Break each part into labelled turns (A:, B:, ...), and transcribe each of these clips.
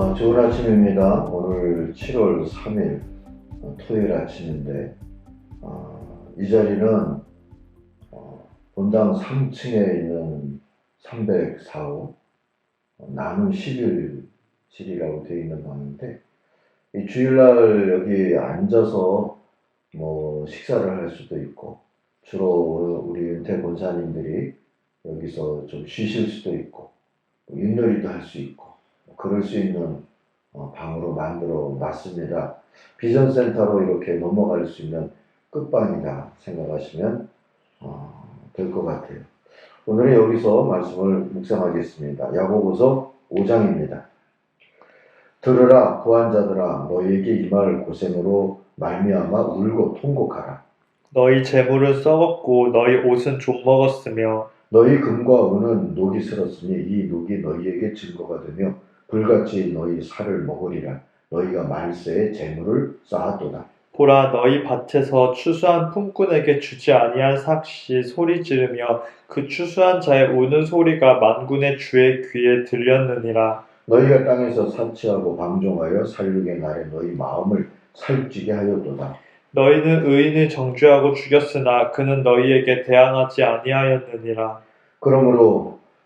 A: 아, 좋은 아침입니다. 오늘 7월 3일 어, 토요일 아침인데 아, 이 자리는 어, 본당 3층에 있는 304호 어, 나눔 11실이라고 되어 있는 방인데 이 주일날 여기 앉아서 뭐 식사를 할 수도 있고 주로 우리 은퇴 권사님들이 여기서 좀 쉬실 수도 있고 뭐 윷놀이도 할 수 있고 뭐 그럴 수 있는 어, 방으로 만들어 놨습니다. 비전센터로 이렇게 넘어갈 수 있는 끝방이다 생각하시면 어, 될 것 같아요. 오늘은 여기서 말씀을 묵상하겠습니다. 야고보서 5장입니다. 들으라 구한자들아 너희에게 임할 고생으로 말미암아 울고 통곡하라.
B: 너희 재물은 썩었고 너희 옷은 좀 먹었으며
A: 너희 금과 은은 녹이 슬었으니 이 녹이 너희에게 증거가 되며 불같이 너희 살을 먹으리라. 너희가 말세에 재물을 쌓았도다.
B: 보라 너희 밭에서 추수한 품꾼에게 주지 아니한 삭시 소리 지르며 그 추수한 자의 우는 소리가 만군의 주의 귀에 들렸느니라
A: 너희가 땅에서 사치하고 방종하여 살육의 날에 너희 마음을 살찌게 하였도다.
B: 너희는 의인을 정죄하고 죽였으나 그는 너희에게 대항하지 아니하였느니라
A: 그러므로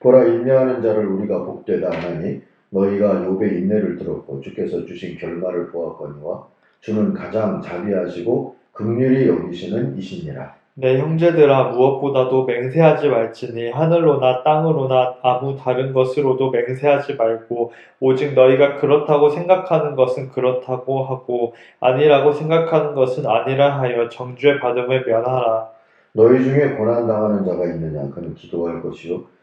A: 보라 인내하는 자를 우리가 복되다 하나니 너희가 욥의 인내를 들었고 주께서 주신 결말을 보았거니와 주는 가장 자비하시고 극률이 여기시는 이시니라.
B: 내 형제들아 무엇보다도 맹세하지 말지니 하늘로나 땅으로나 아무 다른 것으로도 맹세하지 말고 오직 너희가 그렇다고 생각하는 것은 그렇다고 하고 아니라고 생각하는 것은 아니라 하여 정죄 받음을 면하라
A: 너희 중에 고난 당하는 자가 있느냐 그는 기도할 것이요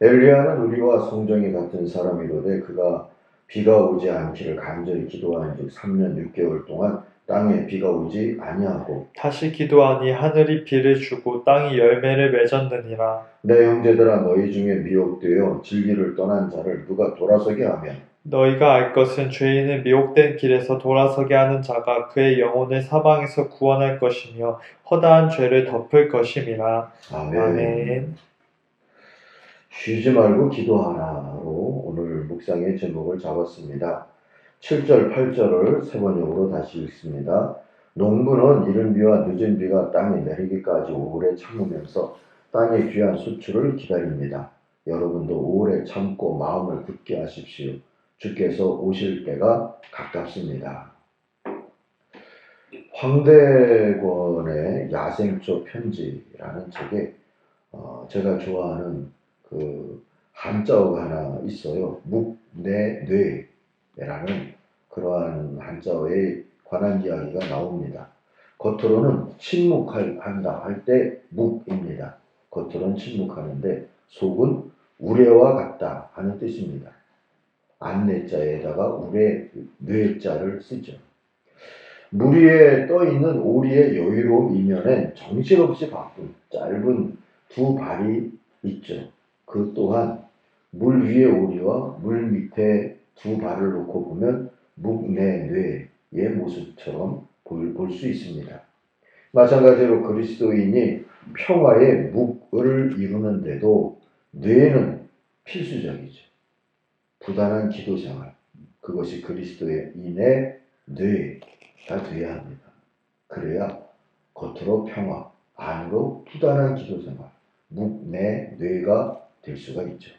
A: 엘리야는 우리와 성정이 같은 사람이로되 그가 비가 오지 않기를 간절히 기도하는즉 3년 6개월 동안 땅에 비가 오지 아니하고
B: 다시 기도하니 하늘이 비를 주고 땅이 열매를 맺었느니라.
A: 내 형제들아 너희 중에 미혹되어 진리를 떠난 자를 누가 돌아서게 하면
B: 너희가 알 것은 죄인을 미혹된 길에서 돌아서게 하는 자가 그의 영혼을 사방에서 구원할 것이며 허다한 죄를 덮을 것임이라.
A: 아멘.
B: 아멘.
A: 쉬지 말고 기도하라로 오늘 묵상의 제목을 잡았습니다. 7절, 8절을 세 번역으로 다시 읽습니다. 농부는 이른 비와 늦은 비가 땅에 내리기까지 오래 참으면서 땅의 귀한 수출을 기다립니다. 여러분도 오래 참고 마음을 굳게 하십시오. 주께서 오실 때가 가깝습니다. 황대권의 야생초 편지라는 책에 어, 제가 좋아하는 그 한자어가 하나 있어요. 묵내 뇌라는 그러한 한자어에 관한 이야기가 나옵니다. 겉으로는 침묵한다 할 때 묵입니다. 겉으로는 침묵하는데 속은 우레와 같다 하는 뜻입니다. 안내자에다가 우레 뇌자를 쓰죠. 물 위에 떠 있는 오리의 여유로운 이면엔 정신없이 바쁜 짧은 두 발이 있죠. 그 또한 물 위의 오리와 물 밑에 두 발을 놓고 보면 묵내 뇌의 모습처럼 볼 수 있습니다. 마찬가지로 그리스도인이 평화의 묵을 이루는데도 뇌는 필수적이죠. 부단한 기도 생활. 그것이 그리스도인의 뇌가 되어야 합니다. 그래야 겉으로 평화, 안으로 부단한 기도 생활, 묵내 뇌가 될 수가 있죠.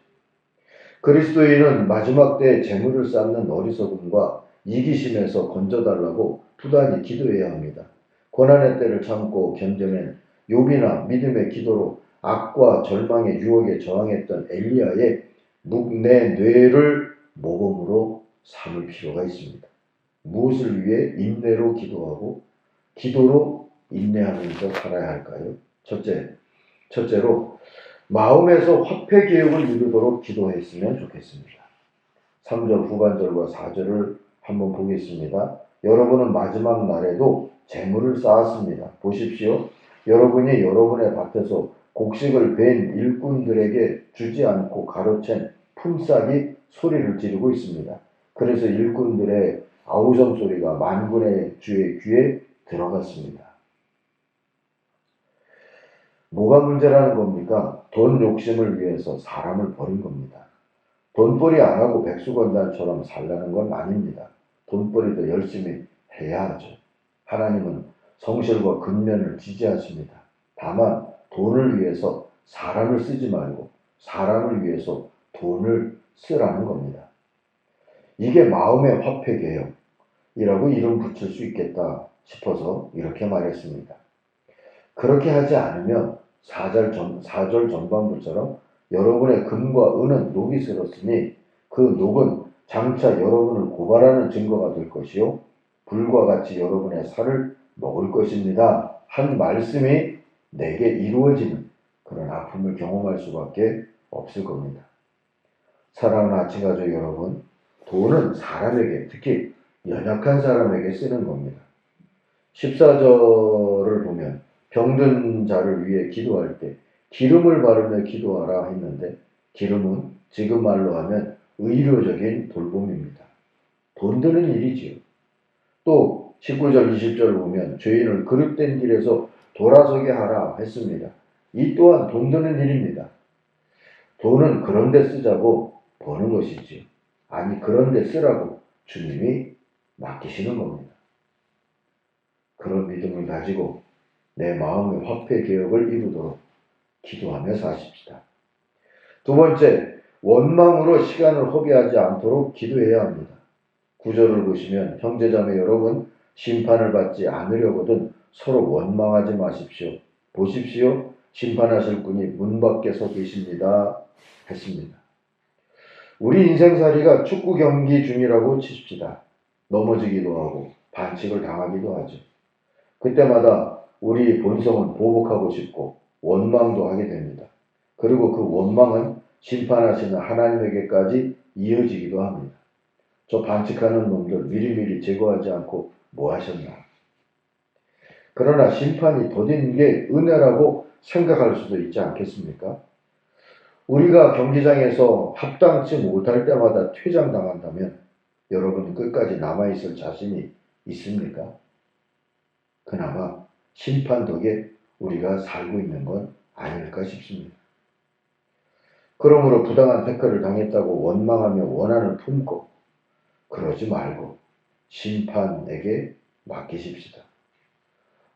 A: 그리스도인은 마지막 때 재물을 쌓는 어리석음과 이기심에서 건져달라고 부단히 기도해야 합니다. 고난의 때를 참고 견뎌낸 욥이나 믿음의 기도로 악과 절망의 유혹에 저항했던 엘리야의 묵내 뇌를 모범으로 삼을 필요가 있습니다. 무엇을 위해 인내로 기도하고 기도로 인내하면서 살아야 할까요? 첫째, 첫째로 마음에서 화폐 개혁을 이루도록 기도했으면 좋겠습니다. 3절 후반절과 4절을 한번 보겠습니다. 여러분은 마지막 날에도 재물을 쌓았습니다. 보십시오. 여러분이 여러분의 밭에서 곡식을 벤 일꾼들에게 주지 않고 가로챈 품삯이 소리를 지르고 있습니다. 그래서 일꾼들의 아우성 소리가 만군의 주의 귀에 들어갔습니다. 뭐가 문제라는 겁니까? 돈 욕심을 위해서 사람을 버린 겁니다. 돈벌이 안 하고 백수건단처럼 살라는 건 아닙니다. 돈벌이도 열심히 해야 하죠. 하나님은 성실과 근면을 지지하십니다. 다만 돈을 위해서 사람을 쓰지 말고 사람을 위해서 돈을 쓰라는 겁니다. 이게 마음의 화폐 개혁이라고 이름 붙일 수 있겠다 싶어서 이렇게 말했습니다. 그렇게 하지 않으면 4절, 전, 4절 전반부처럼 여러분의 금과 은은 녹이 슬었으니 그 녹은 장차 여러분을 고발하는 증거가 될 것이요 불과 같이 여러분의 살을 먹을 것입니다. 한 말씀이 내게 이루어지는 그런 아픔을 경험할 수밖에 없을 겁니다. 사랑하는 아침가족 여러분, 돈은 사람에게 특히 연약한 사람에게 쓰는 겁니다. 14절을 보면 병든 자를 위해 기도할 때 기름을 바르며 기도하라 했는데 기름은 지금 말로 하면 의료적인 돌봄입니다. 돈 드는 일이지요. 또 19절 20절을 보면 죄인을 그릇된 길에서 돌아서게 하라 했습니다. 이 또한 돈 드는 일입니다. 돈은 그런 데 쓰자고 버는 것이지요. 아니 그런 데 쓰라고 주님이 맡기시는 겁니다. 그런 믿음을 가지고 내 마음의 화폐 개혁을 이루도록 기도하며 사십시다. 두 번째, 원망으로 시간을 허비하지 않도록 기도해야 합니다. 구절을 보시면 형제자매 여러분 심판을 받지 않으려거든 서로 원망하지 마십시오. 보십시오. 심판하실 분이 문 밖에 서 계십니다. 했습니다. 우리 인생살이가 축구 경기 중이라고 치십시다. 넘어지기도 하고 반칙을 당하기도 하죠. 그때마다 우리 본성은 보복하고 싶고 원망도 하게 됩니다. 그리고 그 원망은 심판하시는 하나님에게까지 이어지기도 합니다. 저 반칙하는 놈들 미리미리 제거하지 않고 뭐 하셨나? 그러나 심판이 더딘 게 은혜라고 생각할 수도 있지 않겠습니까? 우리가 경기장에서 합당치 못할 때마다 퇴장당한다면 여러분은 끝까지 남아있을 자신이 있습니까? 그나마 심판 덕에 우리가 살고 있는 건 아닐까 싶습니다. 그러므로 부당한 태클을 당했다고 원망하며 원한을 품고 그러지 말고 심판에게 맡기십시다.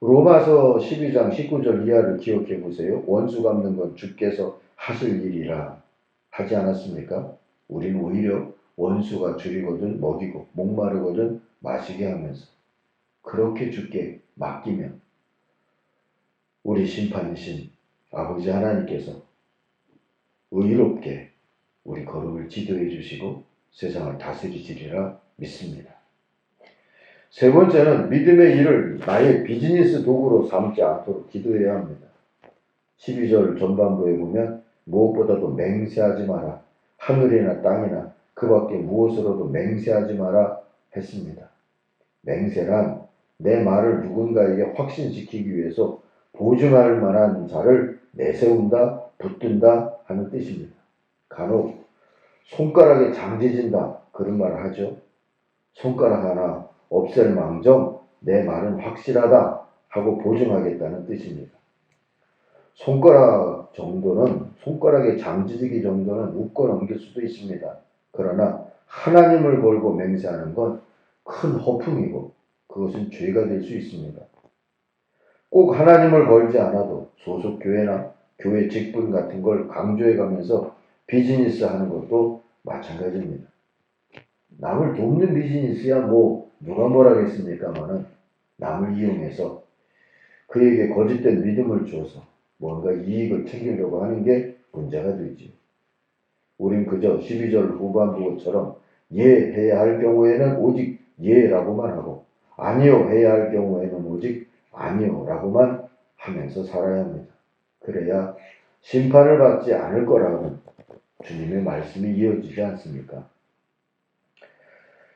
A: 로마서 12장 19절 이하를 기억해 보세요. 원수 갚는 건 주께서 하실 일이라 하지 않았습니까? 우리는 오히려 원수가 줄이거든 먹이고 목마르거든 마시게 하면서 그렇게 주께 맡기면 우리 심판이신 아버지 하나님께서 의롭게 우리 걸음을 지도해 주시고 세상을 다스리시리라 믿습니다. 세 번째는 믿음의 일을 나의 비즈니스 도구로 삼지 않도록 기도해야 합니다. 12절 전반부에 보면 무엇보다도 맹세하지 마라. 하늘이나 땅이나 그 밖에 무엇으로도 맹세하지 마라 했습니다. 맹세란 내 말을 누군가에게 확신시키기 위해서 보증할 만한 자를 내세운다, 붙든다 하는 뜻입니다. 간혹 손가락에 장지진다 그런 말을 하죠. 손가락 하나 없앨 망정 내 말은 확실하다 하고 보증하겠다는 뜻입니다. 손가락 정도는 손가락에 장지지기 정도는 웃고 넘길 수도 있습니다. 그러나 하나님을 걸고 맹세하는 건 큰 허풍이고 그것은 죄가 될 수 있습니다. 꼭 하나님을 걸지 않아도 소속 교회나 교회 직분 같은 걸 강조해 가면서 비즈니스 하는 것도 마찬가지입니다. 남을 돕는 비즈니스야 뭐 누가 뭐라겠습니까마는 남을 이용해서 그에게 거짓된 믿음을 줘서 뭔가 이익을 챙기려고 하는 게 문제가 되지. 우린 그저 12절 후반부처럼 예 해야 할 경우에는 오직 예라고만 하고 아니요 해야 할 경우에는 오직 아니요 라고만 하면서 살아야 합니다. 그래야 심판을 받지 않을 거라는 주님의 말씀이 이어지지 않습니까?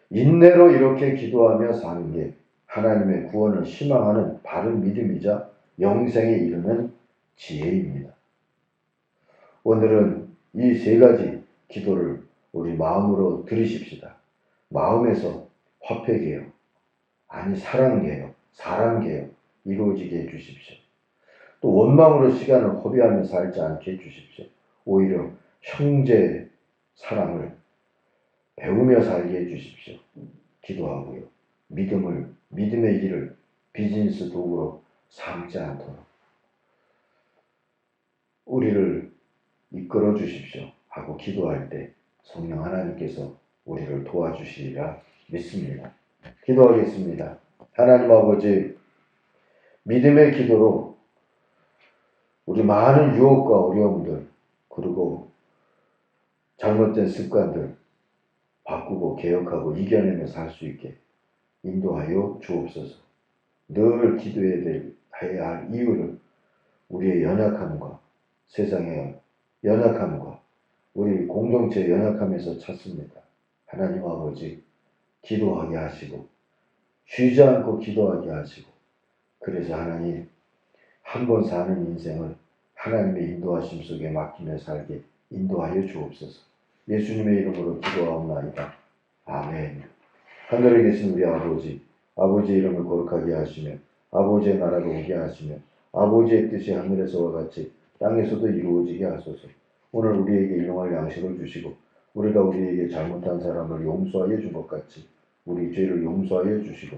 A: 인내로 이렇게 기도하며 사는 게 하나님의 구원을 희망하는 바른 믿음이자 영생에 이르는 지혜입니다. 오늘은 이 세 가지 기도를 우리 마음으로 들으십시다. 마음에서 화폐개요. 아니 사랑개요. 사랑개요. 이루어지게 해주십시오. 또 원망으로 시간을 허비하며 살지 않게 해주십시오. 오히려 형제 사랑을 배우며 살게 해주십시오. 기도하고요. 믿음을, 믿음의 길을 비즈니스 도구로 삼지 않도록 우리를 이끌어 주십시오. 하고 기도할 때 성령 하나님께서 우리를 도와주시리라 믿습니다. 기도하겠습니다. 하나님 아버지, 믿음의 기도로 우리 많은 유혹과 어려움들, 그리고 잘못된 습관들 바꾸고 개혁하고 이겨내며 살수 있게 인도하여 주옵소서. 늘 기도해야 될, 해야 할 이유를 우리의 연약함과 세상의 연약함과 우리 공동체 연약함에서 찾습니다. 하나님 아버지, 기도하게 하시고, 쉬지 않고 기도하게 하시고, 그래서 하나님, 한 번 사는 인생을 하나님의 인도하심 속에 맡기며 살게 인도하여 주옵소서. 예수님의 이름으로 기도하옵나이다. 아멘. 하늘에 계신 우리 아버지, 아버지의 이름을 거룩하게 하시며, 아버지의 나라가 오게 하시며, 아버지의 뜻이 하늘에서와 같이 땅에서도 이루어지게 하소서. 오늘 우리에게 일용할 양식을 주시고, 우리가 우리에게 잘못한 사람을 용서하여 준 것 같이, 우리 죄를 용서하여 주시고,